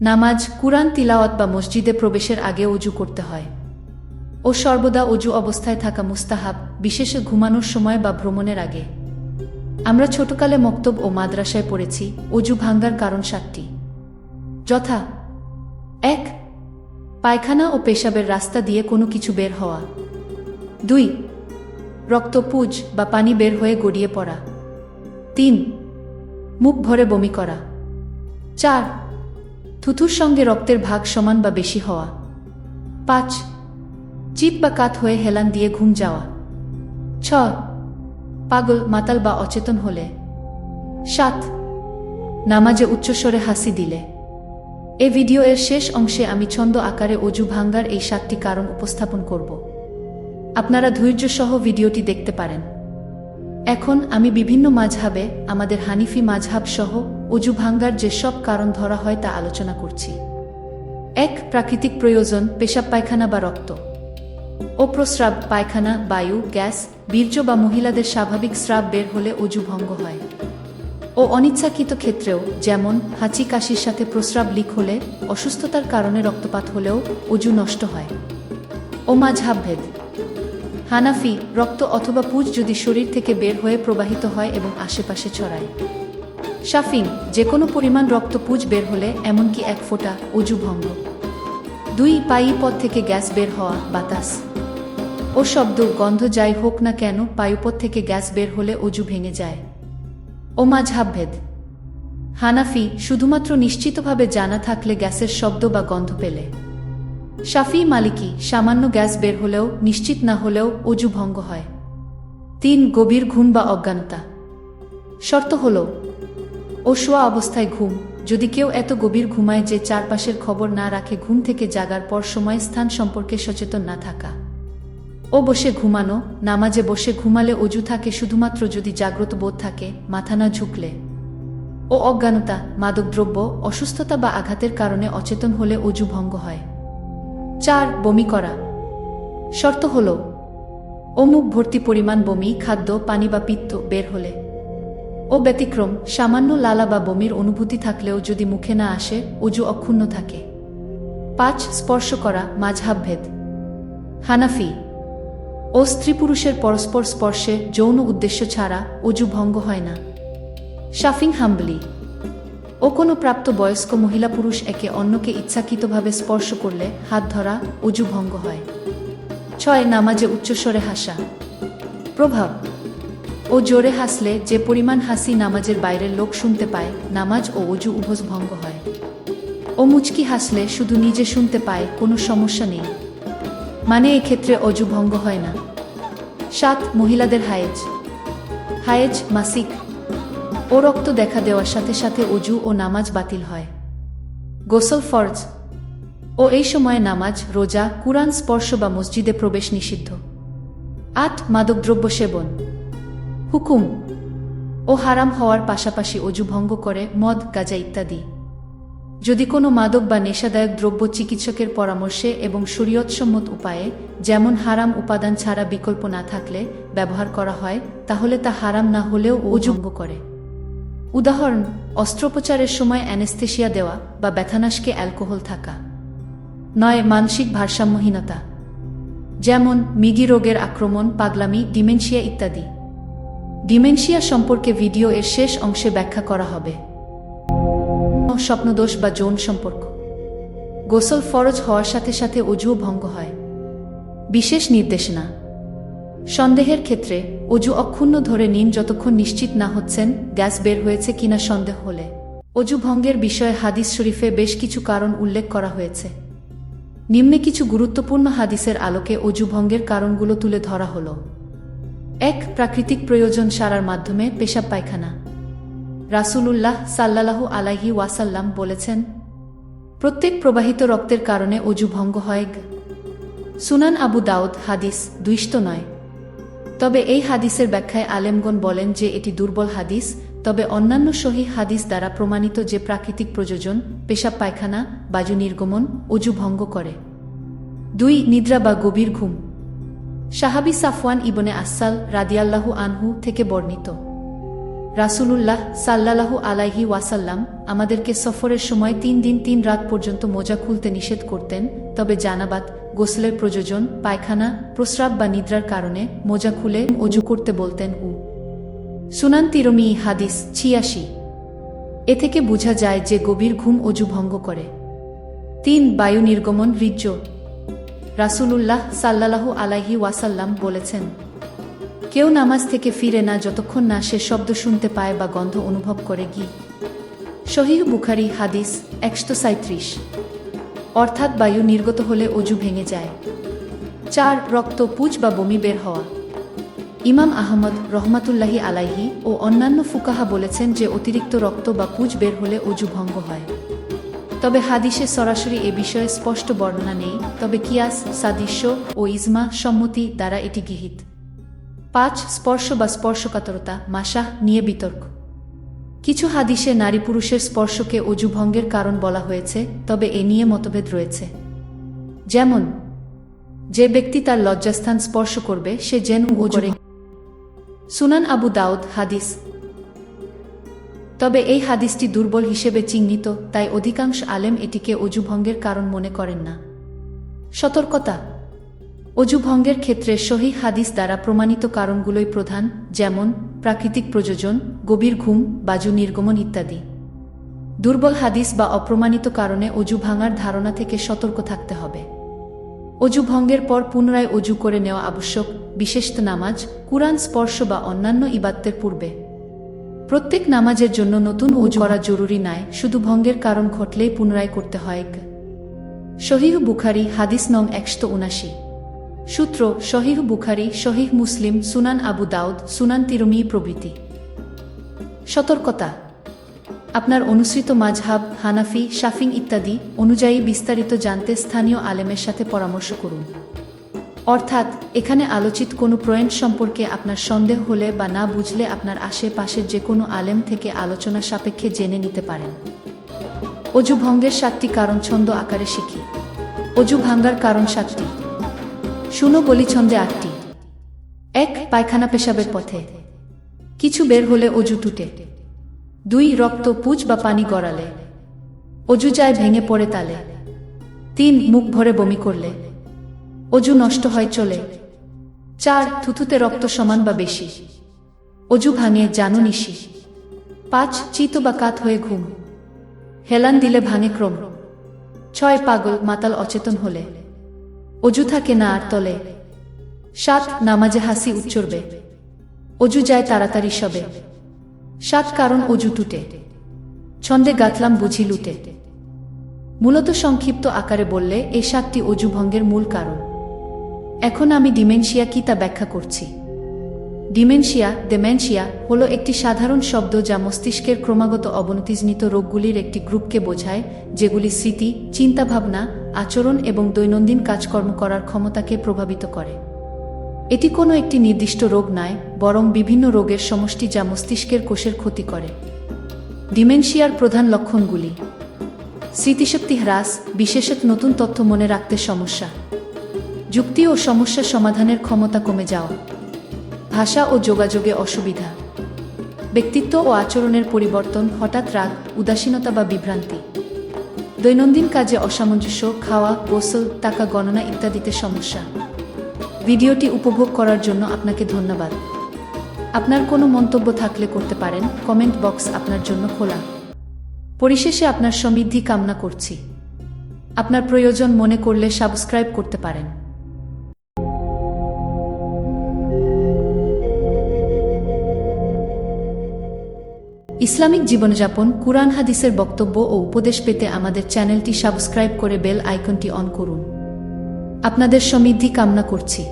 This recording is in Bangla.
নামাজ কুরআন তিলাওয়াত বা মসজিদে প্রবেশের আগে অজু করতে হয়। ও সর্বদা অজু অবস্থায় থাকা মুস্তাহাব, বিশেষে ঘুমানোর সময় বা ভ্রমণের আগে। আমরা ছোটকালে মক্তব ও মাদ্রাসায় পড়েছি অজু ভাঙ্গার কারণ সাতটি। যথা, এক, পায়খানা ও পেশাবের রাস্তা দিয়ে কোনো কিছু বের হওয়া। দুই রক্তপুজ বা পানি বের হয়ে গড়িয়ে পড়া। তিন, মুখ ভরে বমি করা। চার থুথুর সঙ্গে রক্তের ভাগ সমান বা বেশি হওয়া। পাঁচ, চিত বা কাত হয়ে হেলান দিয়ে ঘুম যাওয়া। ছ পাগল, মাতাল বা অচেতন হলে। সাত, নামাজে উচ্চস্বরে হাসি দিলে। এ ভিডিও এর শেষ অংশে আমি ছন্দ আকারে অজু ভাঙ্গার এই সাতটি কারণ উপস্থাপন করব। আপনারা ধৈর্য সহ ভিডিওটি দেখতে পারেন। এখন আমি বিভিন্ন মাঝহাবে আমাদের হানিফি মাঝহাব সহ অজু ভাঙ্গার যেসব কারণ ধরা হয় তা আলোচনা করছি। এক, প্রাকৃতিক প্রয়োজন, পেশাব পায়খানা বা রক্ত। ও প্রস্রাব পায়খানা, বায়ু, গ্যাস, বীর্য বা মহিলাদের স্বাভাবিক স্রাব বের হলে অজু ভঙ্গ হয়। ও অনিচ্ছাকৃত ক্ষেত্রেও, যেমন হাঁচি কাশির সাথে প্রস্রাব লিক হলে, অসুস্থতার কারণে রক্তপাত হলেও অজু নষ্ট হয়। ও মাঝহাবভেদ হানাফি রক্ত অথবা পুজ যদি শরীর থেকে বের হয়ে প্রবাহিত হয় এবং আশেপাশে ছড়ায়। শাফিং যে কোনো পরিমাণ রক্ত পুজ বের হলে এমনকি এক ফোঁটা অজু ভঙ্গ। দুই পায়ী পথ থেকে গ্যাস বের হওয়া বাতাস। ও শব্দ গন্ধ যাই হোক না কেন পায়ুপথ থেকে গ্যাস বের হলে অজু ভেঙে যায়। ও মাঝহাবভেদ হানাফি শুধুমাত্র নিশ্চিতভাবে জানা থাকলে গ্যাসের শব্দ বা গন্ধ পেলে। শাফি মালিকি সামান্য গ্যাস বের হলেও, নিশ্চিত না হলেও অজু ভঙ্গ হয়। তিন গভীর ঘুম বা অজ্ঞানতা। শর্ত হল ও শোয়া অবস্থায় ঘুম। যদি কেউ এত গভীর ঘুমায় যে চারপাশের খবর না রাখে, ঘুম থেকে জাগার পর সময় স্থান সম্পর্কে সচেতন না থাকা। ও বসে ঘুমানো, নামাজে বসে ঘুমালে অজু থাকে শুধুমাত্র যদি জাগ্রত বোধ থাকে, মাথা না ঝুঁকলে। ও অজ্ঞানতা, মাদকদ্রব্য, অসুস্থতা বা আঘাতের কারণে অচেতন হলে অজু ভঙ্গ হয়। চার বমি করা। শর্ত হল, অমুক ভর্তি পরিমাণ বমি, খাদ্য, পানি বা পিত্ত বের হলে। ও ব্যতিক্রম, সামান্য লালা বা বমির অনুভূতি থাকলেও যদি মুখে না আসে অজু অক্ষুণ্ণ থাকে। পাঁচ, স্পর্শ করা মাঝহাবভেদ হানাফি, ও স্ত্রী পুরুষের পরস্পর স্পর্শে যৌন উদ্দেশ্য ছাড়া অজু ভঙ্গ হয় না। শাফিং হাম্বলি। ও কোনো প্রাপ্ত বয়স্ক মহিলা পুরুষ একে অন্যকে ইচ্ছাকৃতভাবে স্পর্শ করলে হাত ধরা অজু ভঙ্গ হয়। ছয়, নামাজে উচ্চস্বরে হাসা। প্রভাব। ও জোরে হাসলে যে পরিমাণ হাসি নামাজের বাইরের লোক শুনতে পায়, নামাজ ও অজু উভস ভঙ্গ হয়। ও মুচকি হাসলে শুধু নিজে শুনতে পায়, কোনো সমস্যা নেই। মানে এক্ষেত্রে অজু ভঙ্গ হয় না। সাত, মহিলাদের হায়েজ। হায়েজ মাসিক ও রক্ত দেখা দেওয়ার সাথে সাথে অজু ও নামাজ বাতিল হয়। গোসল ফরজ। ও এই সময়ে নামাজ, রোজা, কুরআন, স্পর্শ বা মসজিদে প্রবেশ নিষিদ্ধ। আট, মাদকদ্রব্য সেবন। হুকুম। ও হারাম হওয়ার পাশাপাশি অজু ভঙ্গ করে, মদ, গাজা ইত্যাদি। যদি কোনো মাদক বা নেশাদায়ক দ্রব্য চিকিৎসকের পরামর্শে এবং শরীয়তসম্মত উপায়ে, যেমন হারাম উপাদান ছাড়া বিকল্প না থাকলে ব্যবহার করা হয়, তাহলে তা হারাম না হলেও অজু করে। উদাহরণ, অস্ত্রোপচারের সময় অ্যানেস্থেশিয়া দেওয়া বা ব্যথানাশকে অ্যালকোহল থাকা। নয়, মানসিক ভারসাম্যহীনতা, যেমন মিগি রোগের আক্রমণ, পাগলামি, ডিমেনশিয়া ইত্যাদি। ডিমেনশিয়া সম্পর্কে ভিডিও এর শেষ অংশে ব্যাখ্যা করা হবে। স্বপ্নদোষ বা যৌন সম্পর্ক, গোসল ফরজ হওয়ার সাথে সাথে অজুও ভঙ্গ হয়। বিশেষ নির্দেশনা সন্দেহের ক্ষেত্রে অজু অক্ষুণ্ণ ধরে নিন যতক্ষণ নিশ্চিত না হচ্ছেন, গ্যাস বের হয়েছে কিনা সন্দেহ হলে। অজু ভঙ্গের বিষয়ে হাদিস শরীফে বেশ কিছু কারণ উল্লেখ করা হয়েছে। নিম্নে কিছু গুরুত্বপূর্ণ হাদিসের আলোকে অজু ভঙ্গের কারণগুলো তুলে ধরা হল। এক, প্রাকৃতিক প্রয়োজন সারার মাধ্যমে পেশাব পায়খানা। রাসূলুল্লাহ সাল্লাল্লাহু আলাইহি ওয়াসাল্লাম বলেছেন, প্রত্যেক প্রবাহিত রক্তের কারণে অজু ভঙ্গ হয় সুনান আবু দাউদ হাদিস দুইষ্ট নয়। তবে এই হাদিসের ব্যাখ্যায় আলেমগণ বলেন যে এটি দুর্বল হাদিস, তবে অন্যান্য সহি হাদিস দ্বারা প্রমাণিত যে প্রাকৃতিক প্রযোজন, পেশাব পায়খানা বাজু নির্গমন, অজু ভঙ্গ করে। দুই, নিদ্রা বা গভীর ঘুম। সাহাবি সাফওয়ান ইবনে আসাল রাদিয়াল্লাহু আনহু থেকে বর্ণিত, রাসূলুল্লাহ সাল্লাল্লাহু আলাইহি ওয়াসাল্লাম আমাদেরকে সফরের সময় তিন দিন তিন রাত পর্যন্ত মোজা খুলতে নিষেধ করতেন, তবে জানাবাত গোসলের প্রয়োজন, পায়খানা, প্রস্রাব বা নিদ্রার কারণে মোজা খুলে অজু করতে বলতেন উ। সুনান তিরমি হাদিস ছিয়াশি। এ থেকে বোঝা যায় যে গভীর ঘুম অজু ভঙ্গ করে। তিন, বায়ু নির্গমন হৃজ্য। রাসূলুল্লাহ সাল্লাল্লাহু আলাইহি ওয়াসাল্লাম বলেছেন, কেউ নামাজ থেকে ফিরে না যতক্ষণ না সে শব্দ শুনতে পায় বা গন্ধ অনুভব করে গি। শহীহ বুখারি হাদিস একশো সাঁত্রিশ অর্থাৎ বায়ু নির্গত হলে অজু ভেঙে যায়। চার রক্ত পুজ বা বমি বের হওয়া। ইমাম আহমদ রহমাতুল্লাহি আলাইহি ও অন্যান্য ফুকাহা বলেছেন যে অতিরিক্ত রক্ত বা পুজ বের হলে অজু ভঙ্গ হয়। তবে হাদিসে সরাসরি এ বিষয়ে স্পষ্ট বর্ণনা নেই, তবে কিয়াস, সাদৃশ্য ও ইজমা সম্মতি দ্বারা এটি গৃহীত। পাঁচ, স্পর্শ বা স্পর্শকাতরতা মাসাহ নিয়ে বিতর্ক। কিছু হাদিসে নারী পুরুষের স্পর্শকে অজুভঙ্গের কারণ বলা হয়েছে তবে এ নিয়ে মতভেদ রয়েছে। যেমন যে ব্যক্তি তার লজ্জাস্থান স্পর্শ করবে সে যেন ওজরে সুনান আবু দাউদ হাদিস। তবে এই হাদিসটি দুর্বল হিসেবে চিহ্নিত তাই অধিকাংশ আলেম এটিকে অজুভঙ্গের কারণ মনে করেন না। সতর্কতা। অজুভঙ্গের ক্ষেত্রে সহি হাদিস দ্বারা প্রমাণিত কারণগুলোই প্রধান যেমন প্রাকৃতিক প্রযোজন গভীর ঘুম বাজু নির্গমন ইত্যাদি। দুর্বল হাদিস বা অপ্রমাণিত কারণে অজু ভাঙার ধারণা থেকে সতর্ক থাকতে হবে। অজু ভঙ্গের পর পুনরায় অজু করে নেওয়া আবশ্যক বিশেষ নামাজ কুরআন স্পর্শ বা অন্যান্য ইবাত্তের পূর্বে। প্রত্যেক নামাজের জন্য নতুন অজু করা জরুরি নয় শুধু ভঙ্গের কারণ ঘটলেই পুনরায় করতে হয়। শহীহ বুখারি হাদিস নং একশো উনাশি। সূত্র, শহীহ বুখারি, শহীহ মুসলিম, সুনান আবু দাউদ, সুনান তিরমি প্রভৃতি। সতর্কতা। আপনার অনুসৃত মাঝহাব হানাফি শাফিং ইত্যাদি অনুযায়ী বিস্তারিত জানতে স্থানীয় আলেমের সাথে পরামর্শ করুন। অর্থাৎ, এখানে আলোচিত কোনো প্রয়েন্ট সম্পর্কে আপনার সন্দেহ হলে বা না বুঝলে আপনার আশেপাশের যে কোনো আলেম থেকে আলোচনা সাপেক্ষে জেনে নিতে পারেন। অজু ভঙ্গের সাতটি কারণ ছন্দ আকারে শিখি। অজু ভাঙ্গার কারণ সাতটি। শুনো বলি ছন্দে আটটি। এক পায়খানা পেশাবের পথে। কিছু বের হলে অজু টুটে। দুই রক্ত পুজ বা পানি গড়ালে। অজু যায় ভেঙে পড়ে তালে। তিন মুখ ভরে বমি করলে। অজু নষ্ট হয় চলে। চার থুথুতে রক্ত সমান বা বেশি। অজু ভাঙে জানু নিশি। পাঁচ চিত বা কাত হয়ে ঘুম। হেলান দিলে ভাঙে ক্রম। ছয় পাগল মাতাল অচেতন হলে। অজু থাকে না আর তলে। সাত নামাজে হাসি উচ্চরবে। অজু যায় তাড়াতাড়ি সবে। সাত কারণ অজু টুটে। ছন্দে গাতলাম বুঝি লুটে। মূলত সংক্ষিপ্ত আকারে বললে এই সাতটি অজু ভঙ্গের মূল কারণ। এখন আমি ডিমেনশিয়া কি তা ব্যাখ্যা করছি। ডিমেনশিয়া ডেমেনশিয়া হল একটি সাধারণ শব্দ যা মস্তিষ্কের ক্রমাগত অবনতিজনিত রোগগুলির একটি গ্রুপকে বোঝায়, যেগুলি স্মৃতি, চিন্তাভাবনা, আচরণ এবং দৈনন্দিন কাজকর্ম করার ক্ষমতাকে প্রভাবিত করে। এটি কোনো একটি নির্দিষ্ট রোগ নয়, বরং বিভিন্ন রোগের সমষ্টি যা মস্তিষ্কের কোষের ক্ষতি করে। ডিমেনশিয়ার প্রধান লক্ষণগুলি। স্মৃতিশক্তি হ্রাস, বিশেষত নতুন তথ্য মনে রাখতে সমস্যা। যুক্তি ও সমস্যা সমাধানের ক্ষমতা কমে যাওয়া। ভাষা ও যোগাযোগে অসুবিধা। ব্যক্তিত্ব ও আচরণের পরিবর্তন হঠাৎ রাগ, উদাসীনতা বা বিভ্রান্তি। দৈনন্দিন কাজে অসামঞ্জস্য, খাওয়া, গোসল, টাকা গণনা ইত্যাদিতে সমস্যা। ভিডিওটি উপভোগ করার জন্য আপনাকে ধন্যবাদ। আপনার কোনো মন্তব্য থাকলে করতে পারেন, কমেন্ট বক্স আপনার জন্য খোলা। পরিশেষে আপনার সমৃদ্ধি কামনা করছি। আপনার প্রয়োজন মনে করলে সাবস্ক্রাইব করতে পারেন। ইসলামিক জীবনযাপন, কুরআন হাদিসের বক্তব্য ও উপদেশ পেতে আমাদের চ্যানেলটি সাবস্ক্রাইব করে বেল আইকনটি অন করুন। আপনাদের সমৃদ্ধি কামনা করছি।